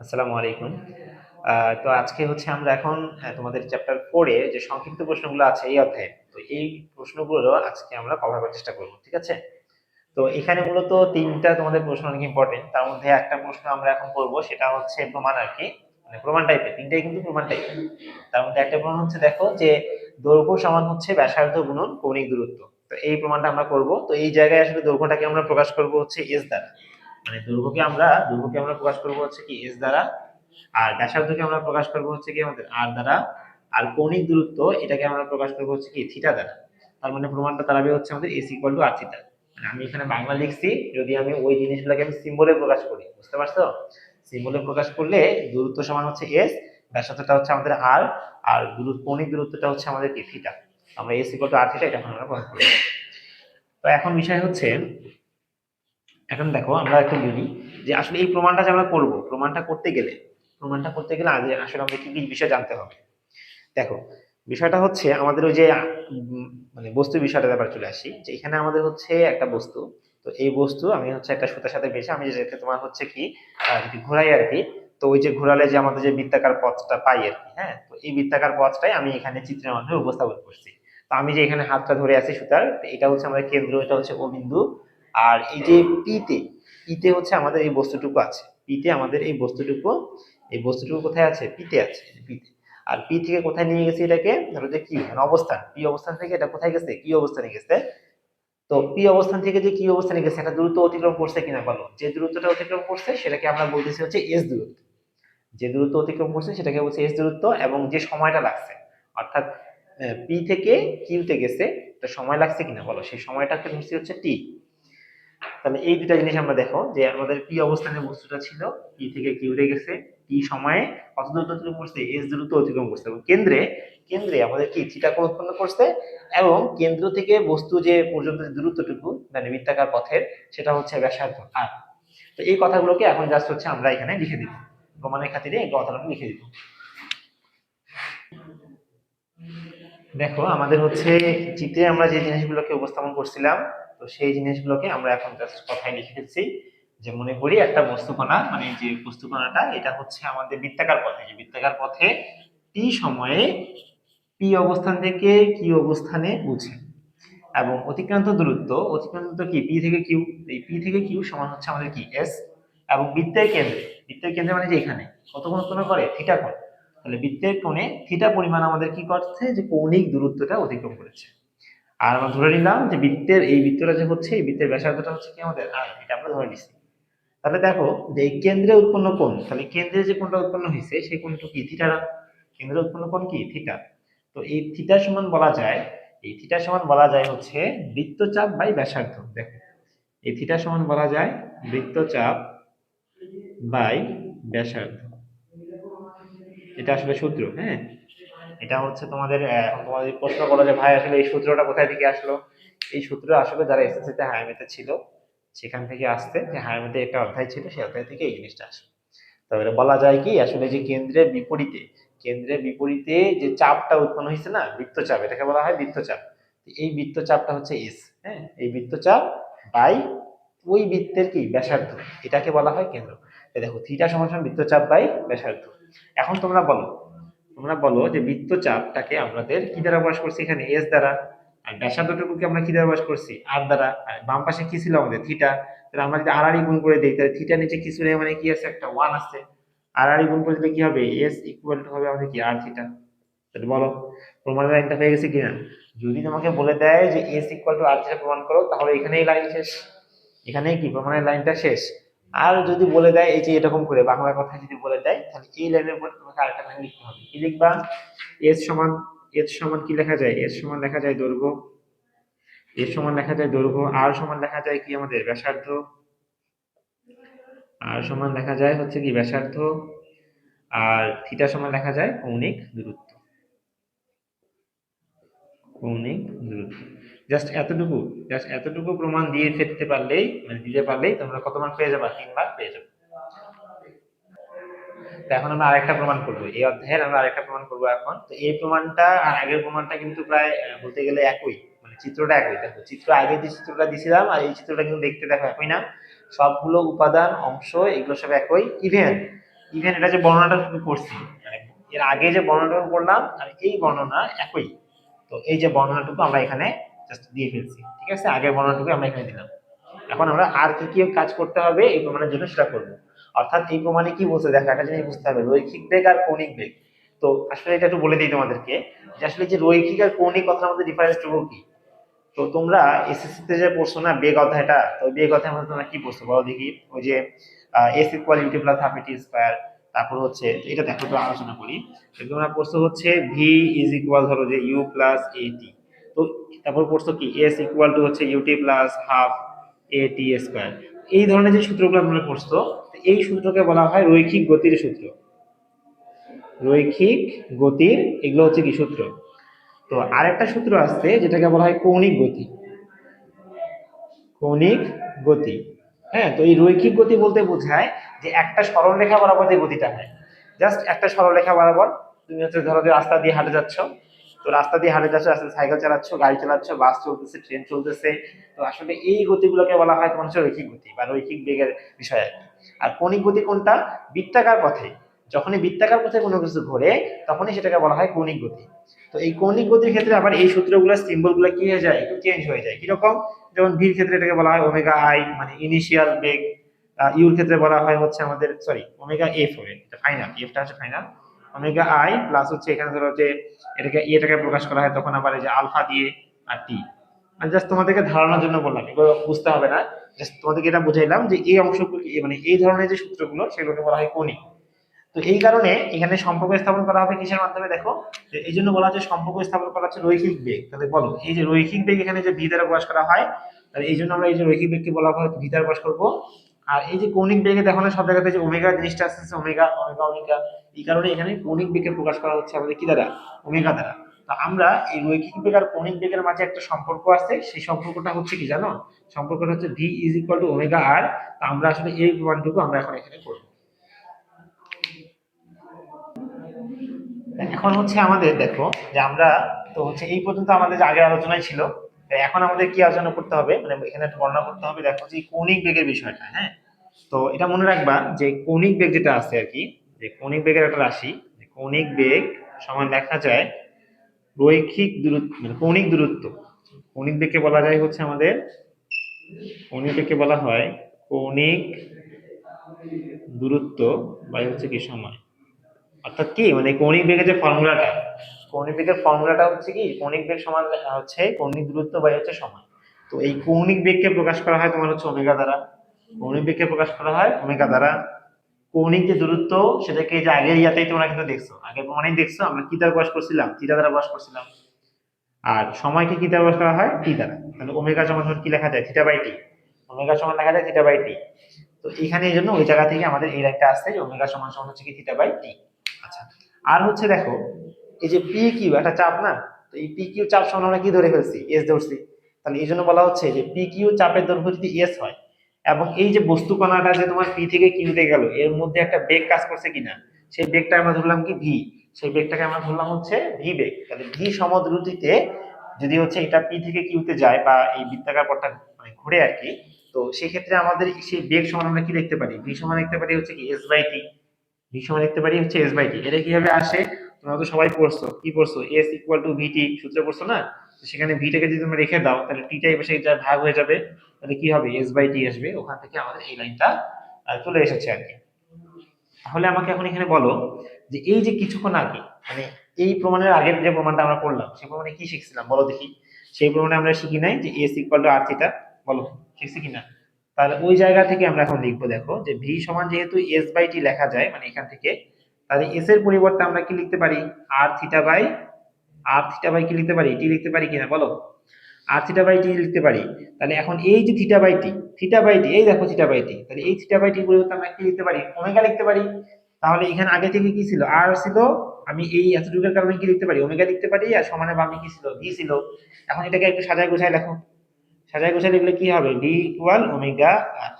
আসসালামু আলাইকুম। তো আজকে হচ্ছে আমরা এখন তোমাদের চ্যাপ্টার ফোরে যে সংক্ষিপ্ত প্রশ্নগুলো আছে এই অধ্যায়ে, তো এই প্রশ্নগুলো আজকে আমরা কভার করার চেষ্টা করব, ঠিক আছে? তো এখানে মূলত তিনটা তোমাদের প্রশ্ন অনেক ইম্পর্টেন্ট তার মধ্যে একটা প্রশ্ন আমরা এখন করব, সেটা হচ্ছে প্রমাণ আর কি মানে প্রমাণ টাইপের তিনটাই কিন্তু প্রমাণ টাইপের তার মধ্যে একটা প্রমাণ হচ্ছে, দেখো যে দৈর্ঘ্য সমান হচ্ছে ব্যাসার্ধ গুণন কৌণিক দূরত্ব। তো এই প্রমাণটা আমরা করব, তো এই জায়গায় আসলে দৈর্ঘ্যটাকে আমরা প্রকাশ করব হচ্ছে এস দ্বারা। মানে দৈর্ঘ্যকে আমরা দৈর্ঘ্যকে আমরা প্রকাশ করব হচ্ছে কি এস দ্বারা, আর ব্যাসার্ধকে আমরা প্রকাশ করব হচ্ছে কি আমাদের আর দ্বারা, আর কৌণিক দূরত্ব এটাকে আমরা প্রকাশ করব হচ্ছে কি থিটা দ্বারা। তার মানে প্রমাণটা দাঁড়াবে হচ্ছে আমাদের S equal to R theta মানে আমি এখানে বাংলা লিখছি, যদি আমি ওই জিনিসগুলোকে আমি সিম্বলে প্রকাশ করি, বুঝতে পারছ? সিম্বলে প্রকাশ করলে দূরত্ব সমান হচ্ছে এস ব্যাসার্ধটা হচ্ছে আমাদের আর আর দূরত্ব কৌণিক দূরত্বটা হচ্ছে আমাদের কি? থিটা আমরা S equal to R theta এটা আমরা প্রকাশ করি। তো এখন বিষয় হচ্ছে এখন দেখো আমরা একটু বলি যে আসলে এই প্রমাণটা যে আমরা করব, প্রমাণটা করতে গেলে, প্রমাণটা করতে গেলে আগে আসলে আমাদের কি কি বিষয় জানতে হবে। দেখো, বিষয়টা হচ্ছে আমাদের ওই যে মানে বস্তু বিষয়টা ব্যাপার চলে আসি, যে এখানে আমাদের হচ্ছে একটা বস্তু, তো এই বস্তু আমি হচ্ছে একটা সুতার সাথে বেশি আমি যেটা তোমার হচ্ছে কি ঘোরাই আর কি, তো ওই যে ঘোরালে যে আমাদের যে বৃত্তাকার পথটা পাই আর কি হ্যাঁ তো এই বৃত্তাকার পথটাই আমি এখানে চিত্রের মাধ্যমে উপস্থাপন করছি। তো আমি যে এখানে হাতটা ধরে আছি সুতার এটা হচ্ছে আমাদের কেন্দ্র, এটা হচ্ছে ও বিন্দু আর এই যে পিতে পিতে হচ্ছে আমাদের এই বস্তুটুকু আছে। পিতে আমাদের এই বস্তুটুকু এই বস্তুটুকু কোথায় আছে? পিতে আছে পিতে। আর পি থেকে কোথায় নিয়ে গেছে এটাকে? ধরো যে কি মানে অবস্থান। পি অবস্থান থেকে এটা কোথায় গেছে? কি অবস্থানে গেছে? তো পি অবস্থান থেকে যে কি অবস্থানে গেছে, এটা দ্রুত অতিক্রম করছে কিনা বলো? যে দূরত্বটা অতিক্রম করছে, সেটাকে আমরা বলতেছি হচ্ছে এস দূরত্ব। যে দূরত্ব অতিক্রম করছে, সেটাকে বলছে এস দূরত্ব এবং যে সময়টা লাগছে। অর্থাৎ পি থেকে কিউতে গেছে তো সময় লাগছে কিনা বলো? সেই সময়টাকে ধরছি হচ্ছে টি তাহলে এই দুটা জিনিস আমরা দেখো, যে আমাদের পি অবস্থানে বস্তুটা ছিল পি থেকে কিউতে গেছে টি সময়ে, কত দূরত্ব অতিক্রম করছে, এস দূরত্ব অতিক্রম করছে। এবং কেন্দ্রে কেন্দ্রে আমাদের কি, থিটা কোণ উৎপন্ন করছে, এবং কেন্দ্র থেকে বস্তু যে পর্যন্ত দূরত্বটুকু মানে বৃত্তাকার পথের, সেটা হচ্ছে ব্যাসার্ধ আর তো এই কথাগুলোকে এখন জাস্ট হচ্ছে আমরা এখানে লিখে দিব। প্রমাণের খাতিরে এই কথাটা লিখে দিব। দেখো, আমাদের হচ্ছে চিত্রে আমরা যে জিনিসগুলোকে উপস্থাপন করছিলাম তো সেই জিনিসগুলোকে আমরা এখন জাস্ট কথায় লিখে দিচ্ছি যে মনে করি একটা বস্তুকণা মানে যে বস্তুকণাটা, এটা হচ্ছে আমাদের বৃত্তাকার পথে। যে বৃত্তাকার পথে টি সময়ে পি অবস্থান থেকে কি অবস্থানে বুঝে। এবং অতিক্রান্ত দূরত্ব, অতিক্রান্ত কি? পি থেকে কিউ। এই পি থেকে কিউ সমান হচ্ছে আমাদের কি? এস। এবং বৃত্তের কেন্দ্রে বৃত্তের কেন্দ্রে মানে যে এখানে কত কোণ উৎপন্ন করে? থিটা কোণ। তাহলে বৃত্তের কোণে থিটা পরিমাণ আমাদের কি করছে? যে কৌণিক দূরত্বটা অতিক্রম করেছে। আর আমরা ধরে নিলাম যে বৃত্তের এই বৃত্তটা যে হচ্ছে, এই বৃত্তের ব্যাসার্ধটা হচ্ছে কি আমাদের আর এটা আমরা ধরে নিছি। তাহলে দেখো যে এই কেন্দ্রে উৎপন্ন কোণ, তাহলে কেন্দ্রে যে কোণটা উৎপন্ন হয়েছে, সেই কোণটা কি থিটা কেন্দ্রে উৎপন্ন কোণ কি থিটা তো এই থিটা সমান বলা যায়, এই থিটা সমান বলা যায় হচ্ছে বৃত্তচাপ বাই ব্যাসার্ধ। দেখো, এই থিটা সমান বলা যায় বৃত্তচাপ বাই ব্যাসার্ধ। এটা আসলে সূত্র হ্যাঁ? এটা হচ্ছে তোমাদের এখন তোমাদের প্রশ্ন করো যে ভাই আসলে এই সূত্রটা কোথায় থেকে আসলো? এই সূত্র আসলে যারা এসএসসিতে হায়ামেতে ছিল, সেখান থেকে আসতে যে হায়ামেতে একটা অধ্যায় ছিল, সেই অধ্যায় থেকে এই জিনিসটা আসে তবে বলা যায় কি, আসলে যে কেন্দ্রের বিপরীতে কেন্দ্রের বিপরীতে যে চাপটা উৎপন্ন হয়েছে না, বৃত্তচাপ, এটাকে বলা হয় বৃত্তচাপ। এই বৃত্তচাপটা হচ্ছে এস হ্যাঁ? এই বৃত্তচাপ বাই ওই বৃত্তের কি? ব্যাসার্ধ। এটাকে বলা হয় কেন্দ্র। দেখো থিটা সমান সমান বৃত্তচাপ বাই ব্যাসার্ধ। এখন তোমরা বলো তোমরা বলো যে বৃত্তচাপটাকে আমাদের কি দ্বারা প্রকাশ করছি এখানে? এস দ্বারা। আর ব্যাসার্ধটুকুকে আমরা কি দ্বারা প্রকাশ করছি? আর দ্বারা। আর বাম পাশে কি ছিল আমাদের? থিটা তাহলে আমরা যদি আর আর গুণ করে দিই, তাহলে থিটা নিচে কি ছিল? মানে কি আছে? একটা ওয়ান আছে। আর আর গুণ করে দিলে কি হবে? এস ইকুয়াল টু হবে আমাদের কি? আর থিটা তাহলে বলো প্রমাণের লাইনটা হয়ে গেছে কিনা? যদি তোমাকে বলে দেয় যে S equal to R theta প্রমাণ করো, তাহলে এখানেই লাইন শেষ। এখানেই কি? প্রমাণের লাইনটা শেষ। আর যদি বলে দেয়, এই যে এরকম করে বাংলা কথা যদি বলে দেয় তাহলে এই লাইনের উপর তোমাকে আরেকটা লাইন লিখতে হবে। কি লিখবা? এস সমান এস সমান কি লেখা যায়? এস সমান লেখা যায় দৈর্ঘ্য। এস সমান লেখা যায় দৈর্ঘ্য। আর সমান লেখা যায় কি আমাদের? ব্যাসার্ধ। আর সমান লেখা যায় হচ্ছে কি ব্যাসার্ধ। আর থিটা সমান লেখা যায় কৌণিক দূরত্ব। কৌণিক দূরত্ব। জাস্ট এতটুকু জাস্ট এতটুকু প্রমাণ দিয়ে ফেলতে পারলেই মানে দিতে পারলেই তোমরা কত মার্ক পেয়ে যাবা? তিন মার্ক পেয়ে যাবে। তো এখন আমরা আরেকটা প্রমাণ করব। এই অধ্যায়ের আমরা আরেকটা প্রমাণ করব এখন। তো এই প্রমাণটা আর আগের প্রমাণটা কিন্তু প্রায় বলতে গেলে একই। মানে চিত্রটা একই। দেখো, চিত্র আগে যে চিত্রটা দিছিলাম আর এই চিত্রটা কিন্তু দেখতে দেখো একই না। সবগুলো উপাদান, অংশ, এগুলো সব একই। ইভেন ইভেন এটা যে বর্ণনাটা শুধু করছি মানে এর আগে যে বর্ণনাটা করলাম আর এই বর্ণনা একই। তো এই যে বর্ণনাটুকু আমরা এখানে জাস্ট দিয়ে ফেলছি। ঠিক আছে? আগের বর্ণনাটুকু আমরা এখানে দিলাম। এখন আমরা আর কি কি কাজ করতে হবে এই প্রমাণের জন্য সেটা করব। অর্থাৎ এই প্রমাণে কি বলছে? দেখো, একটা জিনিস বুঝতে হবে, রৈখিক বেগ আর কৌণিক বেগ তো আসলে এটা একটু বলে দিই তোমাদেরকে, যে আসলে যে রৈখিক আর কৌণিক কথার মধ্যে ডিফারেন্সটুকু কি? তো তোমরা এসএসসি তে যে পড়ছো না, বেগ অধ্যায়টা, তো বেগ অধ্যায়ের মধ্যে তোমরা কি পড়ছো বলো দেখি? ওই যে S equal U T plus half A T square তারপর হচ্ছে এটা দেখো তো আলোচনা করি। তোমরা পড়ছো হচ্ছে ভি ইজ ইকুয়াল ধরো যে ইউ প্লাস এটি তো তারপর পড়ছো কি? এস ইকুয়াল টু হচ্ছে U T plus half A T square এই ধরনের যে সূত্রগুলো তোমরা পড়ছো এই সূত্রকে বলা হয় রৈখিক গতির সূত্র। রৈখিক গতির, এগুলো হচ্ছে কি সূত্র? তো আরেকটা সূত্র আছে যেটাকে বলা হয় কৌণিক গতি। কৌণিক গতি। হ্যাঁ তো এই রৈখিক গতি বলতে বোঝায় যে একটা সরলরেখা বরাবর যে গতিটা হয়। জাস্ট একটা সরলরেখা বরাবর, তুমি হচ্ছে ধরো যে রাস্তা দিয়ে হাঁটে যাচ্ছ তো রাস্তা দিয়ে হাঁটে যাচ্ছ রাস্তায় সাইকেল চালাচ্ছ, গাড়ি চালাচ্ছ, বাস চলতেছে, ট্রেন চলতেছে। তো আসলে এই গতিগুলোকে বলা হয় তোমার হচ্ছে রৈখিক গতি বা রৈখিক বেগের বিষয় আর কি। আর কৌণিক গতি কোনটা? বৃত্তাকার পথে। যখনই বৃত্তাকার পথে কোনো কিছু ঘোরে, তখনই সেটাকে বলা হয় কৌণিক গতি। তো এই কৌণিক গতির ক্ষেত্রে আবার এই সূত্রগুলো সিম্বলগুলো কি হয়ে যায়? একটু চেঞ্জ হয়ে যায়। কীরকম? যেমন ভির ক্ষেত্রে এটাকে বলা হয় ওমেগা আই মানে ইনিশিয়াল বেগ ইউর ক্ষেত্রে বলা হয় হচ্ছে আমাদের সরি ওমেগা এফ হবে এটা ফাইনাল এফটা হচ্ছে ফাইনাল ওমেগা আই প্লাস হচ্ছে এখানে ধরো যে এটাকে এটাকে প্রকাশ করা হয় তখন আবার এই যে আলফা দিয়ে আর টি মানে জাস্ট তোমাদেরকে ধারণার জন্য বললাম, এগুলো বুঝতে হবে না। জাস্ট তোমাদেরকে এটা বুঝাইলাম যে এই অংশগুলো মানে এই ধরনের যে সূত্রগুলো, সেগুলোকে বলা হয় কৌণিক। তো এই কারণে এখানে সম্পর্ক স্থাপন করা হবে কিসের মাধ্যমে দেখো? এই জন্য বলা হচ্ছে সম্পর্ক স্থাপন করা হচ্ছে রৈখিক বেগ। তাহলে বলো, এই যে রৈখিক বেগ এখানে যে ভি দ্বারা প্রকাশ করা হয়, তাহলে এই জন্য আমরা এই যে রৈখিক বেগকে বলা হয় ভি দ্বারা প্রকাশ করব। আর এই যে কৌণিক বেগে দেখো না সব জায়গাতে যে ওমেগা জিনিসটা আসছে ওমেগা ওমেগা ওমেগা এই কারণে এখানে কৌণিক বেগকে প্রকাশ করা হচ্ছে আমাদের কি দ্বারা? ওমেগা দ্বারা। তো আমরা এই রৈখিক বেগ আর কৌণিক বেগের মাঝে একটা সম্পর্ক আছে, সেই সম্পর্কটা হচ্ছে কি জানো? সম্পর্কটা হচ্ছে V is equal to omega R আমরা আসলে এই প্রমাণটুকু আমরা এখন এখানে করব। এখন হচ্ছে আমাদের, দেখো, যে আমরা, তো হচ্ছে এই পর্যন্ত আমাদের যে আগের আলোচনায় ছিল তো এখন আমাদের কি আলোচনা করতে হবে? মানে এখানে একটা বর্ণনা করতে হবে, দেখো যে কৌণিক বেগের বিষয়টা হ্যাঁ? তো এটা মনে রাখবা যে কৌণিক বেগ যেটা আছে আর কি, যে কৌণিক বেগের একটা রাশি, যে কৌণিক বেগ সমান দেখা যায় রৈখিক দূরত্ব মানে কৌণিক দূরত্ব। কৌণিক বেগকে বলা যায় হচ্ছে আমাদের, কৌণিক বেগকে বলা হয় কৌণিক দূরত্ব বা হচ্ছে কি সময়। অর্থাৎ কি? মানে কৌণিক বেগের যে ফর্মুলাটা কৌণিক বেগের ফর্মুলাটা হচ্ছে কি? কৌণিক বেগ সমান হচ্ছে কৌণিক দূরত্ব বাই হচ্ছে সময় তো এই কৌণিক বেগকে প্রকাশ করা হয় তোমার হচ্ছে ওমেগা দ্বারা। কৌণিক বেগকে প্রকাশ করা হয় ওমেগা দ্বারা। কৌণিক যে দূরত্ব, সেটাকে যে আগের ইয়াতেই তোমরা কিন্তু দেখছ। আগের প্রমাণেই দেখছ, আমরা কি দ্বারা প্রকাশ করছিলাম? থিটা দ্বারা প্রকাশ করছিলাম। আর সময়কে কি দ্বারা প্রকাশ করা হয়? টি দ্বারা। তাহলে ওমেগা সমান কি লেখা যায়? Theta by T. ওমেগা সমান লেখা যায় থিটা বাই টি। তো এখানে এই জন্য ওই জায়গা থেকে আমাদের এই লাইনটা আসছে যে ওমেগা সমান সমান হচ্ছে কি থিটা বাই টি। আচ্ছা। আর হচ্ছে দেখো এই যে পি কিউ একটা চাপ না? তো এই পি কিউ চাপ সমান আমরা কি ধরে ফেলছি? এস ধরছি। তাহলে এই জন্য বলা হচ্ছে যে পি কিউ চাপের দৈর্ঘ্য যদি এস হয়, এবং এই যে বস্তু কণাটা যে তোমার পি থেকে কিউতে গেল, এর মধ্যে একটা বেগ কাজ করছে কিনা, সেই বেগটা আমরা ধরলাম কি ভি সেই বেগটাকে আমরা ধরলাম হচ্ছে ভি বেগ। তাহলে ভি সমদ্রুতিতে যদি হচ্ছে এটা পি থেকে কিউতে যায় বা এই বৃত্তাকার পথটা মানে ঘুরে আর কি, তো সেই ক্ষেত্রে আমাদের সেই বেগ সমান আমরা কি দেখতে পারি? ভি সমান দেখতে পারি হচ্ছে কি এস বাই টি ভি সমান দেখতে পারি হচ্ছে এস বাই টি এটা কীভাবে আসে? তোমরা তো সবাই পড়ছো, কি পড়ছো? এস ইকুয়াল টু ভিটি সূত্রে পড়ছো না? সেখানে ভিটাকে যদি তুমি রেখে দাও, তাহলে টিটা পাশে যা ভাগ হয়ে যাবে, তাহলে কি হবে? এস বাই টি আসবে, ওখান থেকে আমাদের এই লাইনটা চলে এসেছে আর কি। তাহলে আমাকে এখন এখানে বলো যে এই যে কিছুক্ষণ আগে মানে এই প্রমাণের আগের যে প্রমাণটা আমরা করলাম সেই প্রমাণে কি শিখছিলাম? বলো দেখি। সেই প্রমাণে আমরা শিখি নাই যে S equal to R theta বলো, শিখছি কিনা? তাহলে ওই জায়গা থেকে আমরা এখন লিখব, দেখো, যে ভি সমান যেহেতু এস বাই টি লেখা যায় মানে এখান থেকে তাহলে এস এর পরিবর্তে আমরা কি লিখতে পারি? R theta by R theta by কি লিখতে পারি? টি লিখতে পারি কিনা বলো? আর থিটা বাই টি লিখতে পারি। তাহলে এখন এই যে theta by T theta by T, এই দেখো থিটা বাই টি। তাহলে এই থিটা বাই টি পরিবর্তে আমরা কি লিখতে পারি? ওমেগা লিখতে পারি। তাহলে এখানে আগে থেকে কি ছিল? আর ছিল। আমি এই এতটুকুর কারণে কি লিখতে পারি? ওমেগা লিখতে পারি আর সমানে বামে কি ছিল? ভি ছিল। এখন এটাকে একটু সাজায় গোছায় দেখো সাজায় গোছায় লিখলে কি হবে? ভি ইকুয়াল ওমেগা আর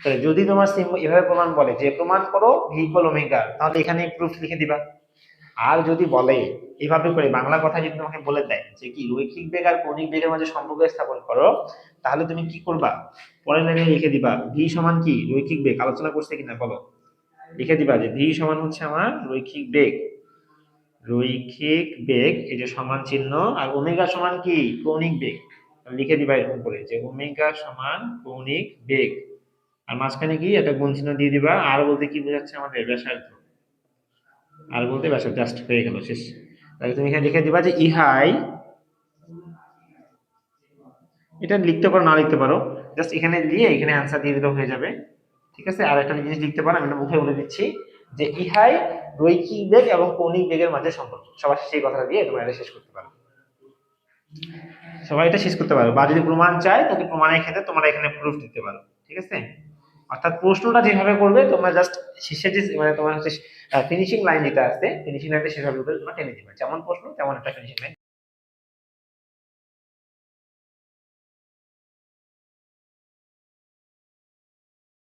তাহলে যদি তোমার সিম্বল এভাবে প্রমাণ বলে যে প্রমাণ করো ভি ইকুয়াল ওমেগা তাহলে এখানে প্রুফ লিখে দিবা। আর যদি বলে এইভাবে করে বাংলা কথা যদি তোমাকে বলে দেয় যে কি রৈখিক বেগ আর কৌণিক বেগের মাঝে সম্পর্ক স্থাপন করো, তাহলে তুমি কি করবা? পরের লাইনে লিখে দিবা ভি সমান কি? রৈখিক বেগ। আলোচনা করছে কিনা বলো। লিখে দিবা যে ভি সমান হচ্ছে আমার রৈখিক বেগ। রৈখিক বেগ, এই যে সমান চিহ্ন, আর ওমেগা সমান কি? কৌণিক বেগ। লিখে দিবা এরকম করে যে ওমেগা সমান কৌণিক বেগ। আর মাঝখানে কি একটা গুণ চিহ্ন দিয়ে দিবা, আর বলতে কি বোঝাচ্ছে আমাদের ব্যাসার্ধ? আর বলতে ব্যাসার্ধ জাস্ট হয়ে গেল, শেষ। তাহলে তুমি এখানে লিখে দিবা যে ইহাই, এটা লিখতে পারো, না লিখতে পারো জাস্ট এখানে দিয়ে এখানে অ্যান্সার দিয়ে দিলে হয়ে যাবে। ঠিক আছে? আর একটা জিনিস লিখতে পারো, আমি মুখে বলে দিচ্ছি, যে ইহাই রৈখিক বেগ এবং কৌণিক বেগের মাঝে সম্পর্ক। সবার সেই কথাটা দিয়ে তোমরা এটা শেষ করতে পারো। সবাই এটা শেষ করতে পারো, বা যদি প্রমাণ চায়, তাহলে প্রমাণের ক্ষেত্রে তোমরা এখানে প্রুফ দিতে পারো। ঠিক আছে? অর্থাৎ প্রশ্নটা যেভাবে করবে, তোমরা জাস্ট শেষে যে মানে তোমার হচ্ছে ফিনিশিং লাইন যেটা আছে ফিনিশিং লাইনটা সেভাবে তোমরা টেনে দিবে যেমন প্রশ্ন, তেমন একটা ফিনিশিং লাইন